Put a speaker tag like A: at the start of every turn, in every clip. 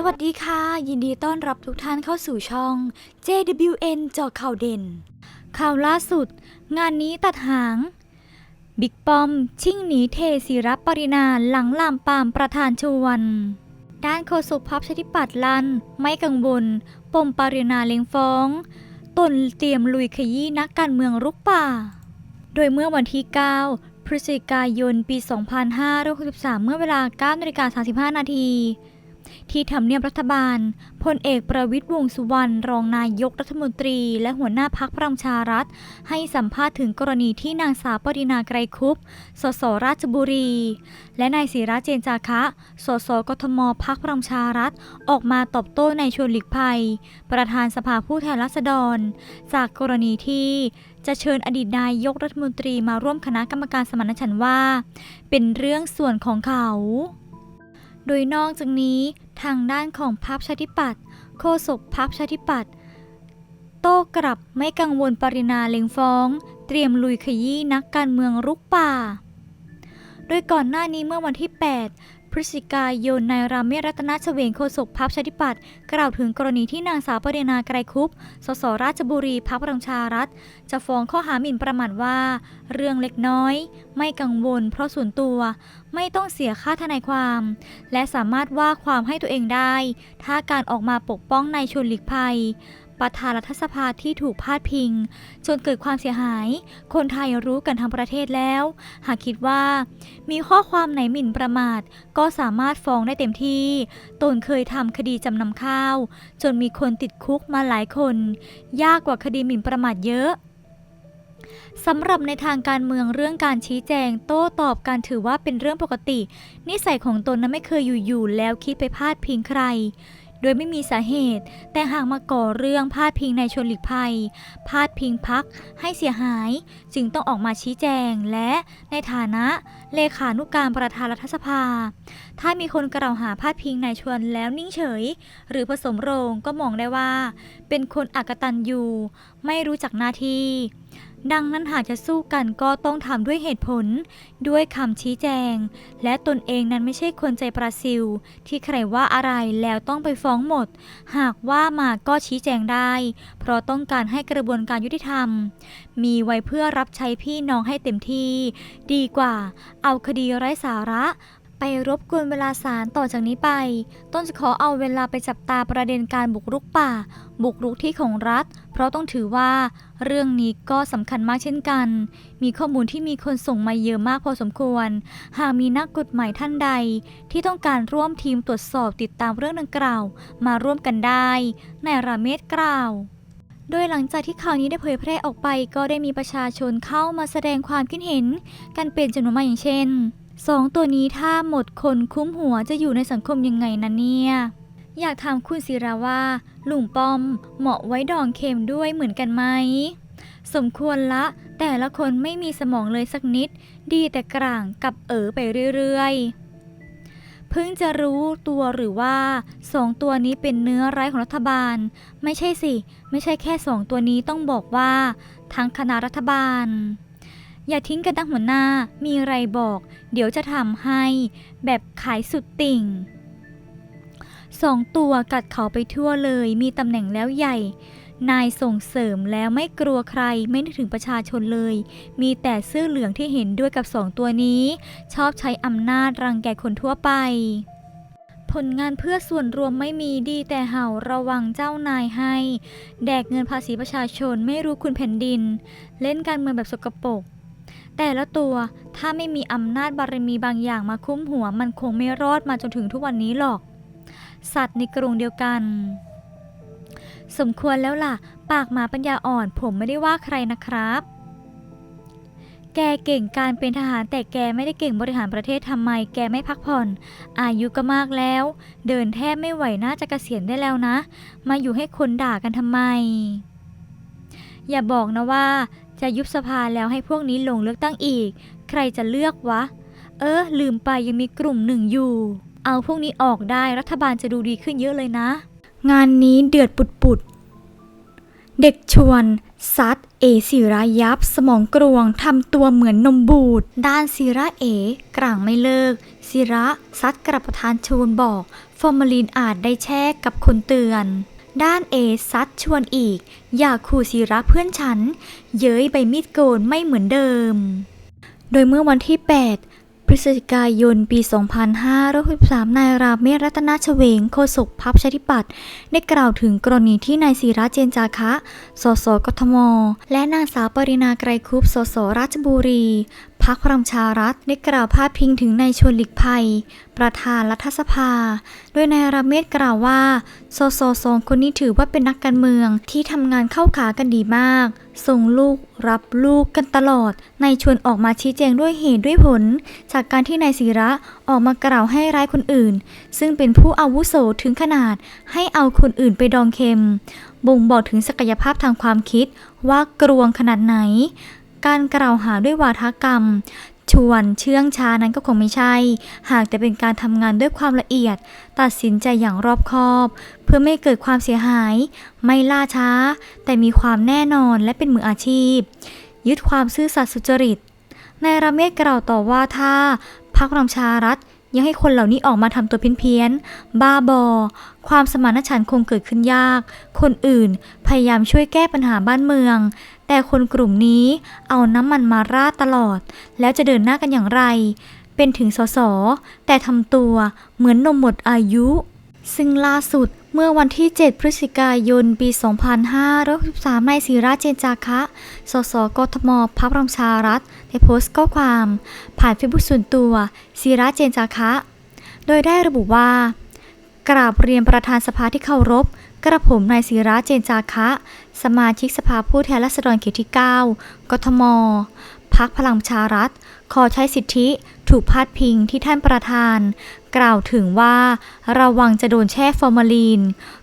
A: สวัสดีค่ะ ยินดีต้อนรับทุกท่านเข้าสู่ช่อง JWN เจาข่าวเด่น ข่าวล่าสุด งานนี้ตัดหาง บิ๊กปอม ชิ่งหนีเทศิรับปรินาหลังลามปามประธานชวน ด้านโฆษกพับชติปัตย์ลัน ไม่กังวลปมปรินาเลงฟ้อง ตนเตรียมลุยขยี้นักการเมืองรุกป่า โดยเมื่อวันที่ 9 พฤศจิกายนปี 2563 เมื่อเวลา9นาฬิกา35 นาที ที่ทำเนียบรัฐบาลพลเอกประวิตยวงสุวรรณรองนายกรัฐมนตรี และหัวหน้าพักพลังชารัฐ ให้สัมภาษณ์ถึงกรณีที่นางสาวปรินาไกรคุปสสราชบุรี และนายศิระเจนจาคะ สสกทมพักพลังชารัฐ ออกมาตอบโต้ในชวนหลีกภัย ประธานสภาผู้แทนราษฎร จากกรณีที่จะเชิญอดีตนายกรัฐมนตรีมาร่วมคณะกรรมการสมานฉันท์ว่า เป็นเรื่องส่วนของเขา โดยนอกจากนี้ ทางด้านของพรรคชาธิปัตย์โฆษกพรรคชาธิปัตย์โต้กลับไม่กังวลปรินาเล็งฟ้อง เตรียมลุยขยี้นักการเมืองรุกป่า โดยก่อนหน้านี้เมื่อวันที่ 8 พฤศจิกายนนายรามเมศรัตนชเวงโฆษกพรรคชาธิปัตย์กล่าวถึงกรณีที่นางสาวปรินาไกรคุปสสราชบุรีพรรคพลังประชารัฐ จะฟ้องข้อหาหมิ่นประมาทว่า เรื่องเล็กน้อย ไม่กังวล เพราะส่วนตัวไม่ต้องเสียค่าทนายความ และสามารถว่าความให้ตัวเองได้ ถ้าการออกมาปกป้องนายชวนหลีกภัย ประธานรัฐสภาที่ถูกพาดพิง จนเกิดความเสียหาย คนไทยรู้กันทั้งประเทศแล้ว หากคิดว่า มีข้อความไหนหมิ่นประมาท ก็สามารถฟ้องได้เต็มที่ ตนเคยทำคดีจำนำข้าว จนมีคนติดคุกมาหลายคน ยากกว่าคดีหมิ่นประมาทเยอะสำหรับในทางการเมืองเรื่องการชี้แจง โต้ตอบการถือว่าเป็นเรื่องปกติ นิสัยของตนนั้นไม่เคยอยู่ๆแล้วคิดไปพาดพิงใคร โดยไม่มีสาเหตุ แต่หากมาก่อเรื่องพาดพิงในายชนหลีกภัย พาดพิงพักให้เสียหาย จึงต้องออกมาชี้แจงและในฐานะเลขานุการประธานรัฐสภา ถ้ามีคนกล่าวหาพาดพิงนายชวนแล้วนิ่งเฉย หรือผสมโรงก็มองได้ว่า เป็นคนอักตันยูไม่รู้จักหน้าที่ ดังนั้นหากจะสู้กันก็ต้องทำด้วยเหตุผล ด้วยคำชี้แจง และตนเองนั้นไม่ใช่คนใจปราซิล ที่ใครว่าอะไรแล้วต้องไปฟ้องหมด หากว่ามาก็ชี้แจงได้ เพราะต้องการให้กระบวนการยุติธรรม มีไว้เพื่อรับใช้พี่น้องให้เต็มที่ ดีกว่า เอาคดีไร้สาระ ไปรบกวนเวลาศาลต่อจากนี้ไป ต้นจะขอเอาเวลาไปจับตาประเด็นการบุกรุกป่า บุกรุกที่ของรัฐ เพราะต้องถือว่า เรื่องนี้ก็สำคัญมากเช่นกัน มีข้อมูลที่มีคนส่งมาเยอะมากพอสมควร หากมีนักกฎหมายท่านใด ที่ต้องการร่วมทีมตรวจสอบติดตามเรื่องดังกล่าว มาร่วมกันได้นายราเมศกล่าวโดยหลังจากที่ข่าวนี้ได้เผยแพร่ออกไป ก็ได้มีประชาชนเข้ามาแสดงความคิดเห็น กันเป็นจำนวนมากอย่างเช่น สองตัวนี้ถ้าหมดคนคุ้มหัวจะอยู่ในสังคมยังไงนะเนี่ยอยากถามคุณศิราว่าลุงป้อมเหมาะไว้ดองเข็มด้วยเหมือนกันไหม สมควรละ แต่ละคนไม่มีสมองเลยสักนิด ดีแต่กลางกับเอ๋อไปเรื่อยๆ เพิ่งจะรู้ตัวหรือว่าสองตัวนี้เป็นเนื้อร้ายของรัฐบาล ไม่ใช่สิ ไม่ใช่แค่สองตัวนี้ต้องบอกว่า ทั้งคณะรัฐบาล อย่าทิ้งกันตั้งหัวหน้า มีอะไรบอก เดี๋ยวจะทำให้ แบบขายสุดติ่ง สองตัวกัดเขาไปทั่วเลย มีตำแหน่งแล้วใหญ่ นายส่งเสริมแล้วไม่กลัวใคร ไม่นึกถึงประชาชนเลย มีแต่เสื้อเหลืองที่เห็นด้วยกับสองตัวนี้ ชอบใช้อำนาจรังแกคนทั่วไปผลงานเพื่อส่วนรวมไม่มีดีแต่เห่าระวังเจ้านายให้ แดกเงินภาษีประชาชนไม่รู้คุณแผ่นดิน เล่นการเมืองแบบสกปรก แต่ละตัวถ้าไม่มีอำนาจบารมีบางอย่างมาคุ้มหัวมันคงไม่รอดมาจนถึงทุกวันนี้หรอก สัตว์ในกรงเดียวกัน สมควรแล้วล่ะ ปากหมาปัญญาอ่อน ผมไม่ได้ว่าใครนะครับ แกเก่งการเป็นทหารแต่แกไม่ได้เก่งบริหารประเทศทำไม แกไม่พักผ่อน อายุก็มากแล้ว เดินแทบไม่ไหวน่าจะเกษียณได้แล้วนะ มาอยู่ให้คนด่ากันทำไม อย่าบอกนะว่า จะยุบสภาแล้วให้พวกนี้ลงเลือกตั้งอีก ใครจะเลือกวะ เออ ลืมไปยังมีกลุ่มหนึ่งอยู่ เอาพวกนี้ออกได้รัฐบาลจะดูดีขึ้นเยอะเลยนะ งานนี้เดือดปุดปุด เด็กชวน ซัดเอศิระยับ สมองกรวงทำตัวเหมือนนมบูด ด้านศิระเอกลางไม่เลิกศิระซัดกระประธานชวนบอก ฟอร์มาลีนอาจได้แช่กับคนเตือน ด้านเอซัดชวนอีก อย่าขู่ศิระเพื่อนฉัน เย้ยใบมีดโกนไม่เหมือนเดิม โดยเมื่อวันที่ 8 พฤศจิกายนปี 2563นายราเมศรัตนชเวงโฆษกพักประชาธิปัตได้กล่าวถึงกรณีที่นายศิระเจนจาคะ สสกทม และนางสาวปรินาไกรคุปสสราชบุรี พักพลังชารัฐได้กล่าวพาดพิงถึงนายชวนหลีกภัย ประธานรัฐสภา โดยนายราเมศกล่าวว่าสสสองคนนี้ถือว่าเป็นนักการเมืองที่ทำงานเข้าขากันดีมาก ส่งลูกรับลูกกันตลอด นายชวนออกมาชี้แจงด้วยเหตุด้วยผล จากการที่นายศิระออกมากล่าวให้ร้ายคนอื่น ซึ่งเป็นผู้อาวุโสถึงขนาดให้เอาคนอื่นไปดองเค็ม บ่งบอกถึงศักยภาพทางความคิดว่ากรวงขนาดไหน การกล่าวหาด้วยวาทกรรม ชวนเชื่องช้านั้นก็คงไม่ใช่ หากแต่เป็นการทำงานด้วยความละเอียด ตัดสินใจอย่างรอบคอบ เพื่อไม่เกิดความเสียหาย ไม่ล่าช้า แต่มีความแน่นอนและเป็นมืออาชีพ ยึดความซื่อสัตย์สุจริตนายราเมศกล่าวต่อว่าถ้าพรรครังประชารัฐยังให้คนเหล่านี้ออกมาทำตัวเพี้ยนๆ บ้าบอ ความสมานฉันท์คงเกิดขึ้นยาก คนอื่นพยายามช่วยแก้ปัญหาบ้านเมือง แต่คนกลุ่มนี้เอาน้ำมันมาราดตลอด แล้วจะเดินหน้ากันอย่างไร เป็นถึงสส แต่ทำตัวเหมือนนมหมดอายุ ซึ่งล่าสุดเมื่อวันที่ 7 พฤศจิกายน ปี 2563นายศิระเจนจาคะ สส กทม พักพลังประชารัฐได้โพสต์ข้อความ ผ่านเฟซบุ๊กส่วนตัวศิระเจนจาคะ โดยได้ระบุว่า กราบเรียนประธานสภาที่เคารพ กระผมนายศิระเจนจาคะ สมาชิกสภาผู้แทนราษฎรเขตที่ 9 กทม พักพลังชารัฐ ขอใช้สิทธิถูกพาดพิงที่ท่านประธาน กล่าวถึงว่าระวังจะโดนแช่ฟอร์มาลีน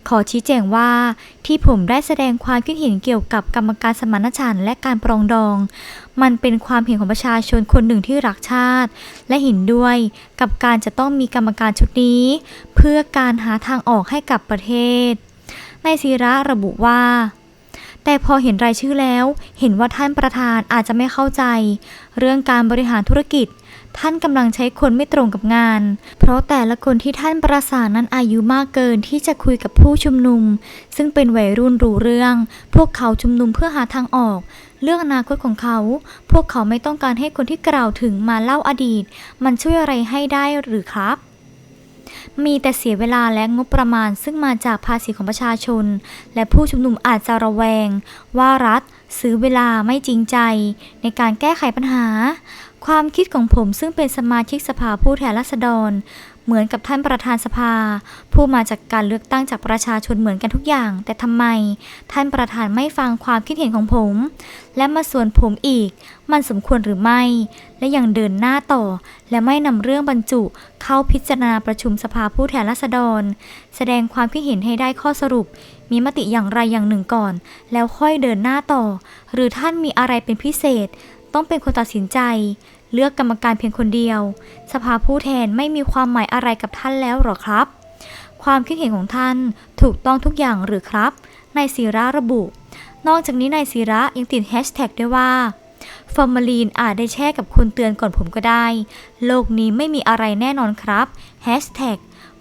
A: ขอชี้แจงว่าที่ผมได้แสดงความคิดเห็นเกี่ยวกับกรรมการสมานฉันท์และการปรองดอง มันเป็นความเห็นของประชาชนคนหนึ่งที่รักชาติ และเห็นด้วยกับการจะต้องมีกรรมการชุดนี้ เพื่อการหาทางออกให้กับประเทศ นายศิระระบุว่า แต่พอเห็นรายชื่อแล้ว เห็นว่าท่านประธานอาจจะไม่เข้าใจ เรื่องการบริหารธุรกิจ ท่านกำลังใช้คนไม่ตรงกับงาน เพราะแต่ละคนที่ท่านประสานนั้นอายุมากเกินที่จะคุยกับผู้ชุมนุม ซึ่งเป็นวัยรุ่นรู้เรื่อง พวกเขาชุมนุมเพื่อหาทางออกเรื่องอนาคตของเขา พวกเขาไม่ต้องการให้คนที่กล่าวถึงมาเล่าอดีต มันช่วยอะไรให้ได้หรือครับ มีแต่เสียเวลาและงบประมาณซึ่งมาจากภาษีของประชาชน และผู้ชุมนุมอาจจะระแวง ว่ารัฐซื้อเวลาไม่จริงใจ ในการแก้ไขปัญหา ความคิดของผมซึ่งเป็นสมาชิกสภาผู้แทนราษฎร เหมือนกับท่านประธานสภา ผู้มาจากการเลือกตั้งจากประชาชนเหมือนกันทุกอย่าง แต่ทำไม ท่านประธานไม่ฟังความคิดเห็นของผม และมาส่วนผมอีก มันสมควรหรือไม่ และยังเดินหน้าต่อ และไม่นำเรื่องบรรจุ เข้าพิจารณาประชุมสภาผู้แทนราษฎร แสดงความคิดเห็นให้ได้ข้อสรุป มีมติอย่างไรอย่างหนึ่งก่อน แล้วค่อยเดินหน้าต่อ หรือท่านมีอะไรเป็นพิเศษ ต้องเป็นคนตัดสินใจ เลือกกรรมการเพียงคนเดียว สภาผู้แทนไม่มีความหมายอะไรกับท่านแล้วหรอครับ ความคิดเห็นของท่านถูกต้องทุกอย่างหรือครับ นายศิระระบุ นอกจากนี้นายศิระยังติดแฮชแท็กด้วยว่าฟอร์มาลีนอาจได้แช่กับคนเตือนก่อนผมก็ได้ โลกนี้ไม่มีอะไรแน่นอนครับแฮชแท็ก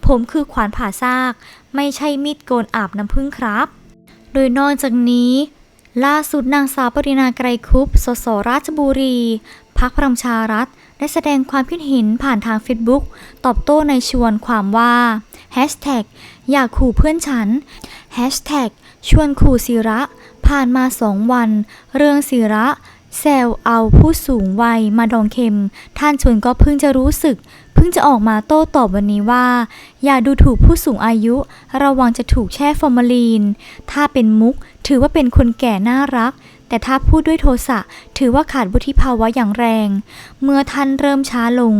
A: ผมคือขวานผ่าซาก ไม่ใช่มีดโกนอาบน้ำผึ้งครับ โดยนอกจากนี้ ล่าสุดนางสาวปรินาไกรคุป สสราชบุรี พักพลังประชารัฐ ได้แสดงความคิดเห็นผ่านทางเฟซบุ๊กตอบโต้ในชวนความว่าแฮชแท็กอยากขู่เพื่อนฉันแฮชแท็กชวนขู่ศิระ ผ่านมาสองวัน เรื่องศิระแซวเอาผู้สูงวัยมาดองเค็ม ท่านชวนก็เพิ่งจะรู้สึก เพิ่งจะออกมาโต้ตอบวันนี้ว่า อย่าดูถูกผู้สูงอายุ ระวังจะถูกแช่ฟอร์มาลีน ถ้าเป็นมุกถือว่าเป็นคนแก่น่ารัก แต่ถ้าพูดด้วยโทสะถือว่าขาดวุฒิภาวะอย่างแรง เมื่อท่านเริ่มช้าลง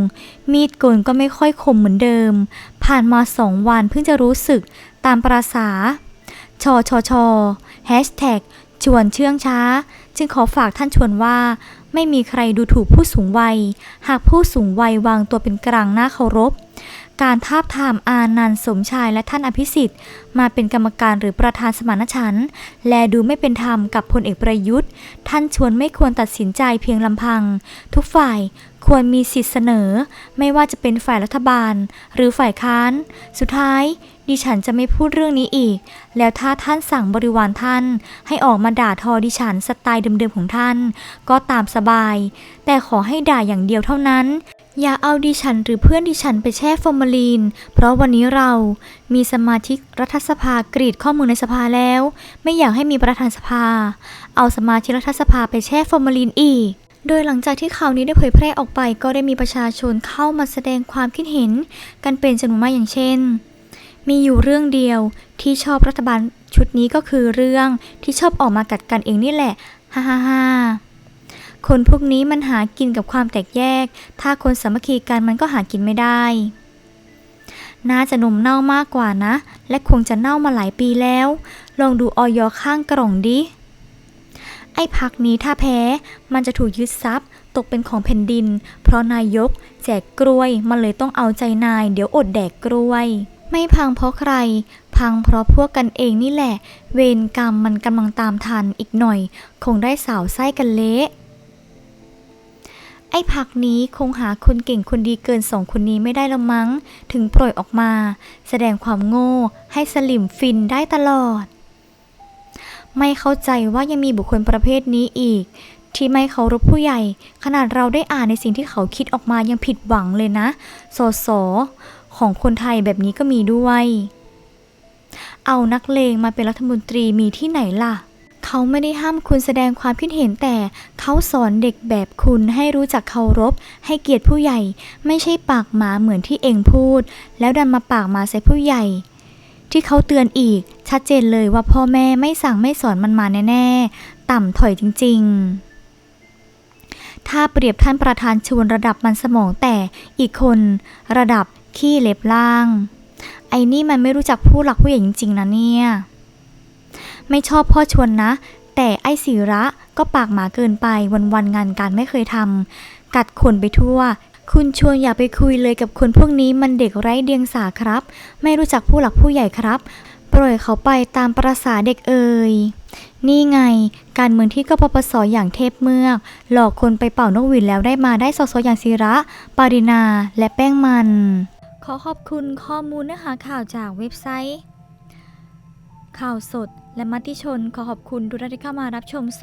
A: มีดโกนก็ไม่ค่อยคมเหมือนเดิม ผ่านมาสองวันเพิ่งจะรู้สึกตามประษาชอชอชอแฮชแท็กชวนเชื่องช้า จึงขอฝากท่านชวนว่า ไม่มีใครดูถูกผู้สูงวัย หากผู้สูงวัยวางตัวเป็นกลางหน้าเคารพ การทาบทามอานันต์สมชายและท่านอภิสิทธิ์ มาเป็นกรรมการหรือประธานสมานฉันท์และดูไม่เป็นธรรมกับพลเอกประยุทธ์ ท่านชวนไม่ควรตัดสินใจเพียงลำพัง ทุกฝ่ายควรมีสิทธิเสนอ ไม่ว่าจะเป็นฝ่ายรัฐบาล หรือฝ่ายค้าน สุดท้าย ดิฉันจะไม่พูดเรื่องนี้อีก แล้วถ้าท่านสั่งบริวารท่าน ให้ออกมาด่าทอดิฉันสไตล์เดิมๆของท่าน ก็ตามสบาย แต่ขอให้ด่าอย่างเดียวเท่านั้น อย่าเอาดิฉันหรือเพื่อนดิฉันไปแช่ฟอร์มาลีน เพราะวันนี้เรามีสมาชิกรัฐสภากรีดข้อมูลในสภาแล้ว ไม่อยากให้มีประธานสภา เอาสมาชิกรัฐสภาไปแช่ฟอร์มาลีนอีก โดยหลังจากที่ข่าวนี้ได้เผยแพร่ออกไป ก็ได้มีประชาชนเข้ามาแสดงความคิดเห็น กันเป็นจำนวนมากอย่างเช่น มีอยู่เรื่องเดียวที่ชอบรัฐบาลชุดนี้ก็คือเรื่องที่ชอบออกมากัดกันเองนี่แหละ ฮ่าฮ่าฮ่า คนพวกนี้มันหากินกับความแตกแยก ถ้าคนสามัคคีกันมันก็หากินไม่ได้ น่าจะนมเน่ามากกว่านะ และคงจะเน่ามาหลายปีแล้ว ลองดูออยอข้างกล่องดิ ไอ้พักนี้ถ้าแพ้ มันจะถูกยึดทรัพย์ ตกเป็นของแผ่นดิน เพราะนายก แจกกล้วย มันเลยต้องเอาใจนาย เดี๋ยวอดแดกกล้วย ไม่พังเพราะใคร พังเพราะพวกกันเองนี่แหละ เวรกรรมมันกำลังตามทันอีกหน่อย คงได้สาวไส้กันเละ ไอ้พักนี้คงหาคนเก่งคนดีเกินสองคนนี้ไม่ได้ละมั้ง ถึงปล่อยออกมา แสดงความโง่ให้สลิมฟินได้ตลอด ไม่เข้าใจว่ายังมีบุคคลประเภทนี้อีก ที่ไม่เคารพผู้ใหญ่ ขนาดเราได้อ่านในสิ่งที่เขาคิดออกมายังผิดหวังเลยนะสอสอของคนไทยแบบนี้ก็มีด้วย เอานักเลงมาเป็นรัฐมนตรีมีที่ไหนล่ะ เขาไม่ได้ห้ามคุณแสดงความคิดเห็นแต่เขาสอนเด็กแบบคุณให้รู้จักเคารพ ให้เกียรติผู้ใหญ่ ไม่ใช่ปากหมาเหมือนที่เองพูด แล้วดันมาปากหมาใส่ผู้ใหญ่ ที่เขาเตือนอีก ชัดเจนเลยว่าพ่อแม่ไม่สั่งไม่สอนมันมาแน่ๆ ต่ำถอยจริง ๆถ้าเปรียบท่านประธานชวนระดับมันสมองแต่อีกคนระดับขี้เล็บล่าง ไอ้นี่มันไม่รู้จักผู้หลักผู้ใหญ่จริงๆนะเนี่ย ไม่ชอบพ่อชวนนะ แต่ไอ้ศิระก็ปากหมาเกินไปวันๆงานการไม่เคยทำกัดคนไปทั่วคุณชวนอย่าไปคุยเลยกับคนพวกนี้มันเด็กไร้เดียงสาครับ ไม่รู้จักผู้หลักผู้ใหญ่ครับ ปล่อยเขาไปตามประษาเด็กเอ่ยนี่ไง การเมืองที่กปปสอย่างเทพเมือก หลอกคนไปเป่านกหวีดแล้วได้มาได้สสอย่างศิระ ปารินา และแป้งมัน ขอขอบคุณข้อมูลเนื้อหาข่าวจากเว็บไซต์ ข่าวสด และมัติชนขอขอบคุณทุกท่านที่เข้ามารับชม